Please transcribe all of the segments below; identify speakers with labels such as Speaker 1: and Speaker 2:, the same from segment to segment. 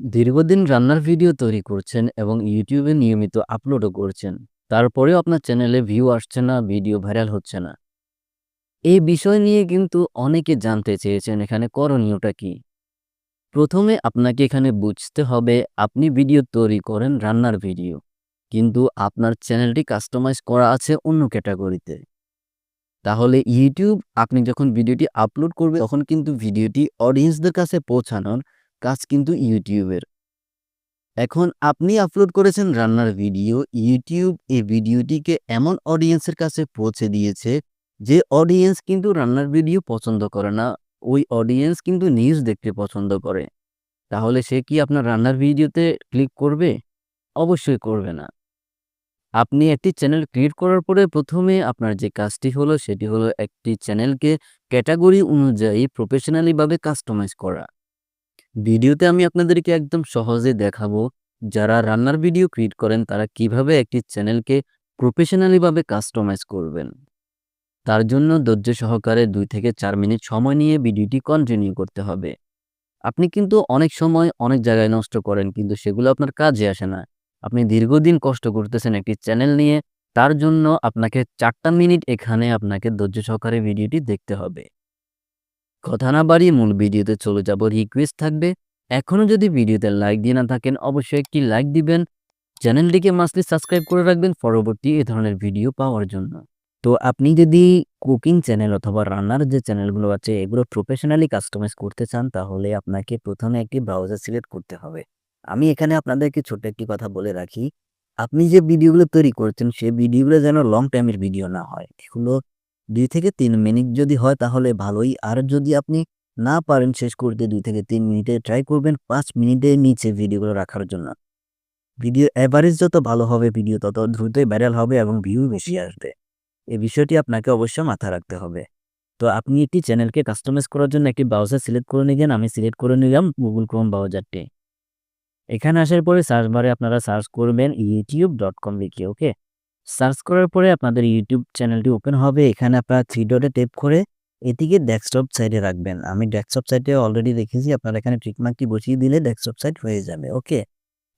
Speaker 1: দীর্ঘদিন রান্নার ভিডিও তৈরি করছেন এবং ইউটিউবে নিয়মিত আপলোডও করছেন। তারপরেও আপনার চ্যানেলে ভিউ আসছে না, ভিডিও ভাইরাল হচ্ছে না। এই বিষয় নিয়ে কিন্তু অনেকে জানতে চেয়েছেন এখানে করণীয়টা কি। প্রথমে আপনাকে এখানে বুঝতে হবে, আপনি ভিডিও তৈরি করেন রান্নার ভিডিও, কিন্তু আপনার চ্যানেলটি কাস্টমাইজ করা আছে অন্য ক্যাটাগরিতে। তাহলে ইউটিউব, আপনি যখন ভিডিওটি আপলোড করবে তখন কিন্তু ভিডিওটি অডিয়েন্সদের কাছে পৌঁছানোর কাজ কিন্তু ইউটিউবের। এখন আপনি আপলোড করেছেন রান্নার ভিডিও ইউটিউব এই ভিডিওটিকে এমন অডিয়েন্সের কাছে পৌঁছে দিয়েছে যে অডিয়েন্স কিন্তু রান্নার ভিডিও পছন্দ করে না, ওই অডিয়েন্স কিন্তু নিউজ দেখতে পছন্দ করে। তাহলে সে কি আপনার রান্নার ভিডিওতে ক্লিক করবে? অবশ্যই করবে না। আপনি একটি চ্যানেল ক্রিয়েট করার পরে প্রথমে আপনার যে কাজটি হলো, সেটি হলো একটি চ্যানেলকে ক্যাটাগরি অনুযায়ী প্রফেশনালিভাবে কাস্টমাইজ করা। ভিডিওতে আমি আপনাদেরকে একদম সহজে দেখাবো যারা রান্নার ভিডিও ক্রিয়েট করেন, তারা কীভাবে একটি চ্যানেলকে প্রফেশনালিভাবে কাস্টমাইজ করবেন। তার জন্য ধৈর্য সহকারে দুই থেকে চার মিনিট সময় নিয়ে ভিডিওটি কন্টিনিউ করতে হবে। আপনি কিন্তু অনেক সময় অনেক জায়গায় নষ্ট করেন, কিন্তু সেগুলো আপনার কাজে আসে না। আপনি দীর্ঘদিন কষ্ট করতেছেন একটি চ্যানেল নিয়ে, তার জন্য আপনাকে চারটা মিনিট এখানে আপনাকে ধৈর্য সহকারে ভিডিওটি দেখতে হবে। কথা না বাড়িয়ে মূল ভিডিওতে চলে যাব। রিকোয়েস্ট থাকবে এখনও যদি ভিডিওতে লাইক দিয়ে না থাকেন, অবশ্যই একটি লাইক দিবেন। চ্যানেলটিকে মাসলি সাবস্ক্রাইব করে রাখবেন পরবর্তী এ ধরনের ভিডিও পাওয়ার জন্য। তো আপনি যদি কুকিং চ্যানেল অথবা রান্নার যে চ্যানেলগুলো আছে, এগুলো প্রফেশনালি কাস্টমাইজ করতে চান, তাহলে আপনাকে প্রথমে একটি ব্রাউজার সিলেক্ট করতে হবে। আমি এখানে আপনাদেরকে ছোট্ট একটি কথা বলে রাখি। আপনি যে ভিডিওগুলো তৈরি করছেন সেই ভিডিওগুলো যেন লং টাইমের ভিডিও না হয়। এগুলো দুই থেকে তিন মিনিট যদি হয় তাহলে ভালোই। আর যদি আপনি না পারেন শেষ করতে, দুই থেকে তিন মিনিটে ট্রাই করবেন পাঁচ মিনিটের নিচে ভিডিওগুলো রাখার জন্য। ভিডিও অ্যাভারেজ যত ভালো হবে ভিডিও তত দ্রুতই ভাইরাল হবে এবং ভিউ বেশি আসবে। এই বিষয়টি আপনাকে অবশ্যই মাথায় রাখতে হবে। তো আপনি একটি চ্যানেলকে কাস্টমাইজ করার জন্য একটি ব্রাউজার সিলেক্ট করে নিলেন, আমি সিলেক্ট করে নিলাম গুগল ক্রোম ব্রাউজারটি এখানে আসার পরে সার্চ বারে আপনারা সার্চ করবেন ইউটিউব ডট কম লিখে ওকে সার্চ করার পরে আপনাদের ইউটিউব চ্যানেলটি ওপেন হবে। এখানে আপনারা থ্রি ডটে টেপ করে এটিকে ডেস্কটপ সাইডে রাখবেন। আমি ডেস্কটপ সাইটে অলরেডি দেখেছি আপনারা এখানে ট্রিকমার্কটি বসিয়ে দিলে ডেস্কটপ সাইড হয়ে যাবে ওকে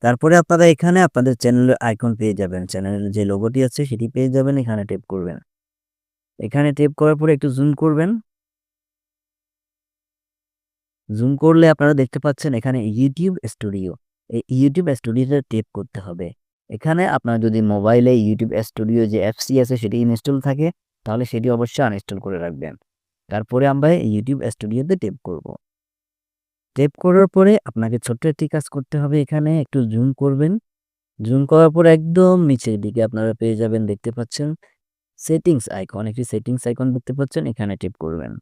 Speaker 1: তারপরে আপনারা এখানে আপনাদের চ্যানেলের আইকন পেয়ে যাবেন। চ্যানেলের যে লোগোটি আছে সেটি পেয়ে যাবেন, এখানে টেপ করবেন। এখানে টেপ করার পরে একটু জুম করবেন। জুম করলে আপনারা দেখতে পাচ্ছেন এখানে ইউটিউব স্টুডিও এই ইউটিউব স্টুডিওতে টেপ করতে হবে। এখানে আপনার যদি মোবাইলে ইউটিউব স্টুডিও যে অ্যাপসি আছে সেটি ইনস্টল থাকে, তাহলে সেটি অবশ্যই আনইনস্টল করে রাখবেন। তারপরে আমরা ইউটিউব স্টুডিওতে টেপ করব। টেপ করার পরে আপনাকে ছোট্ট একটি কাজ করতে হবে এখানে, একটু জুম করবেন। জুম করার পর একদম নিচের দিকে আপনারা পেয়ে যাবেন, দেখতে পাচ্ছেন? সেটিংস আইকন একটি সেটিংস আইকন দেখতে পাচ্ছেন, এখানে টেপ করবেন।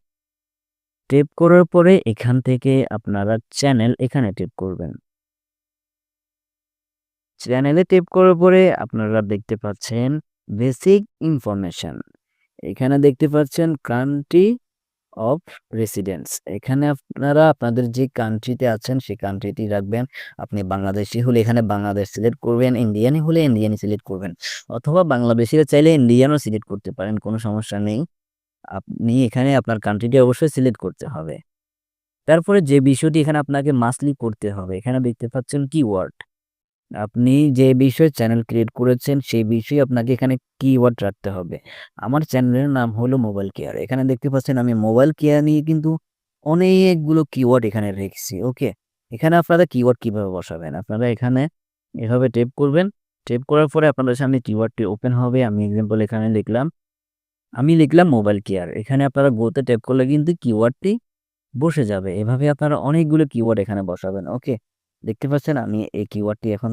Speaker 1: টেপ করার পরে এখান থেকে আপনারা চ্যানেল এখানে টেপ করবেন। চ্যানেলে টেপ করার পরে আপনারা দেখতে পাচ্ছেন বেসিক ইনফরমেশন। এখানে দেখতে পাচ্ছেন কান্ট্রি অফ রেসিডেন্স এখানে আপনারা আপনাদের যে কান্ট্রিতে আছেন সেই কান্ট্রিটি রাখবেন। আপনি বাংলাদেশি হলে এখানে বাংলাদেশ সিলেক্ট করবেন ইন্ডিয়ানি হলে ইন্ডিয়ানি সিলেক্ট করবেন। অথবা বাংলাদেশিরা চাইলে ইন্ডিয়ানও সিলেক্ট করতে পারেন, কোনো সমস্যা নেই। আপনি এখানে আপনার কান্ট্রিটি অবশ্যই সিলেক্ট করতে হবে। তারপরে যে বিষয়টি এখানে আপনাকে মাসলি করতে হবে, এখানে দেখতে পাচ্ছেন কিওয়ার্ড। আপনি যে বিষয়ে চ্যানেল ক্রিয়েট করেছেন, সেই বিষয়ে আপনাকে এখানে কিওয়ার্ড রাখতে হবে। আমার চ্যানেলের নাম হলো মোবাইল কেয়ার এখানে দেখতে পাচ্ছেন আমি মোবাইল কেয়ার নিয়ে কিন্তু অনেকগুলো কিওয়ার্ড এখানে রেখেছি ওকে এখানে আপনারা কিওয়ার্ড কীভাবে বসাবেন? আপনারা এখানে এভাবে টেপ করবেন। টেপ করার পরে আপনাদের সামনে কিওয়ার্ডটি ওপেন হবে। আমি এক্সাম্পল এখানে লিখলাম। আমি লিখলাম মোবাইল কেয়ার এখানে আপনারা গোতে টেপ করলে কিন্তু কিওয়ার্ডটি বসে যাবে। এভাবে আপনারা অনেকগুলো কিওয়ার্ড এখানে বসাবেন ওকে দেখতে পাচ্ছেন আমি এই কিওয়ার্ডটি এখন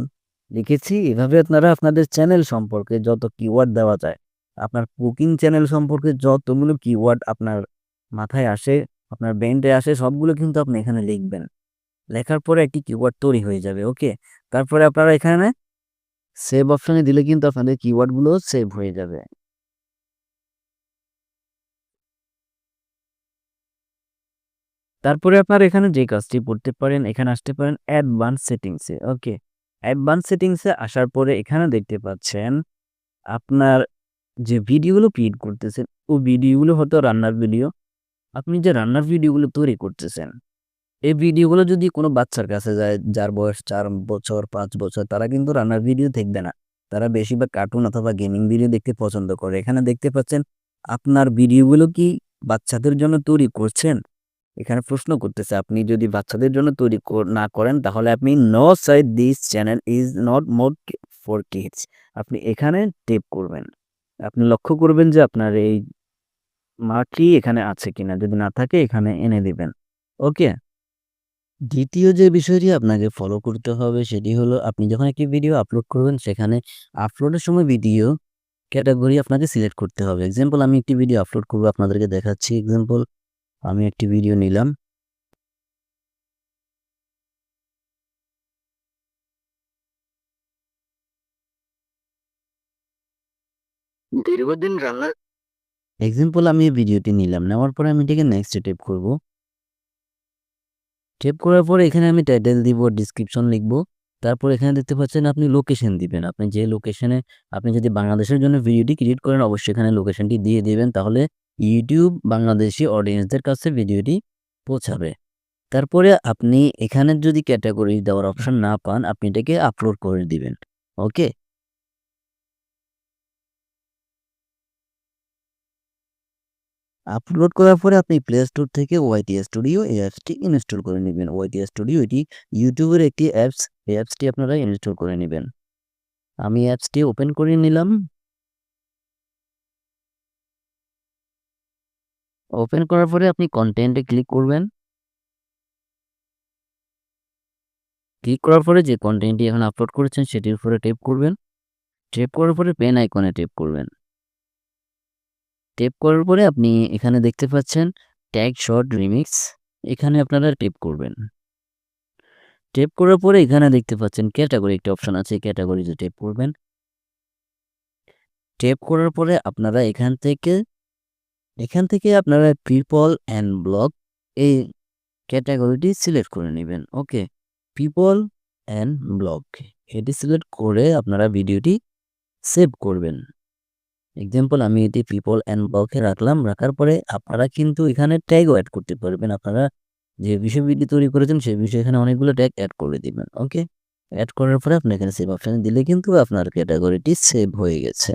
Speaker 1: লিখেছি। এভাবে আপনারা আপনাদের চ্যানেল সম্পর্কে যত কিওয়ার্ড দেওয়া যায়, আপনার কুকিং চ্যানেল সম্পর্কে যতগুলো কিওয়ার্ড আপনার মাথায় আসে, আপনার ব্রেন্ডে আসে, সবগুলো কিন্তু আপনি এখানে লিখবেন। লেখার পরে একটি কিওয়ার্ড তৈরি হয়ে যাবে ওকে তারপরে আপনারা এখানে সেভ অপশানে দিলে কিন্তু আপনাদের কিওয়ার্ডগুলো সেভ হয়ে যাবে। তারপরে আপনার এখানে যে কাজটি করতে পারেন এখানে আসতে পারেন অ্যাডভান্স সেটিংসে ওকে অ্যাডভান্স সেটিংসে আসার পরে এখানে দেখতে পাচ্ছেন আপনার যে ভিডিওগুলো ক্রিয়েট করতেছেন ও ভিডিওগুলো হয়তো রান্নার ভিডিও আপনি যে রান্নার ভিডিওগুলো তৈরি করতেছেন এই ভিডিওগুলো যদি কোনো বাচ্চার কাছে যায় যার বয়স চার বছর, পাঁচ বছর তারা কিন্তু রান্নার ভিডিও দেখবে না। তারা বেশিরভাগ কার্টুন অথবা গেমিং ভিডিও দেখতে পছন্দ করে। এখানে দেখতে পাচ্ছেন আপনার ভিডিওগুলো কি বাচ্চাদের জন্য তৈরি করছেন? এখানে প্রশ্ন করতেছে, আপনি যদি বাচ্চাদের জন্য তৈরি না করেন, তাহলে আপনি no set this channel is not made for kids আপনি এখানে টেপ করবেন। আপনি লক্ষ্য করবেন যে আপনার এই মার্কটি এখানে আছে কিনা। যদি না থাকে এখানে এনে দিবেন। ওকে? দ্বিতীয় যে বিষয়টি আপনাকে ফলো করতে হবে, সেটি হলো আপনি যখন একটি ভিডিও আপলোড করবেন, সেখানে আপলোডের সময় ভিডিও ক্যাটাগরি আপনাকে সিলেক্ট করতে হবে। এক্সাম্পল আমি একটি ভিডিও আপলোড করব, আপনাদেরকে দেখাচ্ছি। এক্সাম্পল আমি একটি ভিডিও নিলাম। দীর্ঘদিন রান্না এক্সাম্পল আমি ভিডিওটি নিলাম। নেওয়ার পরে আমি এটাকে নেক্সট টেপ করব। টেপ করার পরে এখানে আমি টাইটেল দিব, ডেসক্রিপশন লিখব। তারপর এখানে দেখতে পাচ্ছেন আপনি লোকেশন দিবেন। আপনি যে লোকেশনে আপনি যদি বাংলাদেশের জন্য ভিডিওটি ক্রিয়েট করেন অবশ্যই এখানে লোকেশনটি দিয়ে দিবেন। তাহলে ইউটিউব বাংলাদেশি অডিয়েন্সদের কাছে ভিডিওটি পৌঁছাবে। তারপরে আপনি এখানে যদি ক্যাটাগরি দেওয়ার অপশন না পান, আপনি এটাকে আপলোড করে দিবেন। ওকে? আপলোড করার পরে আপনি প্লে স্টোর থেকে ওয়াইটি স্টুডিও এই অ্যাপসটি ইনস্টল করে নেবেন। ওয়াইটি স্টুডিও এটি ইউটিউবের একটি অ্যাপস। এই অ্যাপসটি আপনারা ইনস্টল করে নেবেন। আমি অ্যাপসটি ওপেন করে নিলাম। ওপেন করার পরে আপনি কনটেন্ট ক্লিক করবেন। ক্লিক করার পরে যে কন্টেন্টটি এখন আপলোড করেছেন সেটির উপরে টেপ করবেন। টেপ করার পরে পেন আইকনে টেপ করবেন। টেপ করার পরে আপনি এখানে দেখতে পাচ্ছেন ট্যাগ শর্ট রিমিক্স এখানে আপনারা টেপ করবেন। টেপ করার পরে এখানে দেখতে পাচ্ছেন ক্যাটাগরি একটা অপশন আছে ক্যাটাগরিতে টেপ করবেন। টেপ করার পরে আপনারা এখান থেকে এখান থেকে আপনারা পিপল অ্যান্ড ব্লগ এই ক্যাটাগরিটি সিলেক্ট করে নেবেন। ওকে? পিপল অ্যান্ড ব্লগ এটি সিলেক্ট করে আপনারা ভিডিওটি সেভ করবেন। এক্সাম্পল আমি এটি পিপল অ্যান্ড ব্লগে রাখলাম। রাখার পরে আপনারা কিন্তু এখানে ট্যাগও অ্যাড করতে পারবেন। আপনারা যে বিষয় ভিডিও তৈরি করেছেন, সেই বিষয়ে এখানে অনেকগুলো ট্যাগ অ্যাড করে দিবেন। ওকে? অ্যাড করার পরে আপনি এখানে সেভ অপশনে দিলে কিন্তু আপনার ক্যাটাগরিটি সেভ হয়ে গেছে।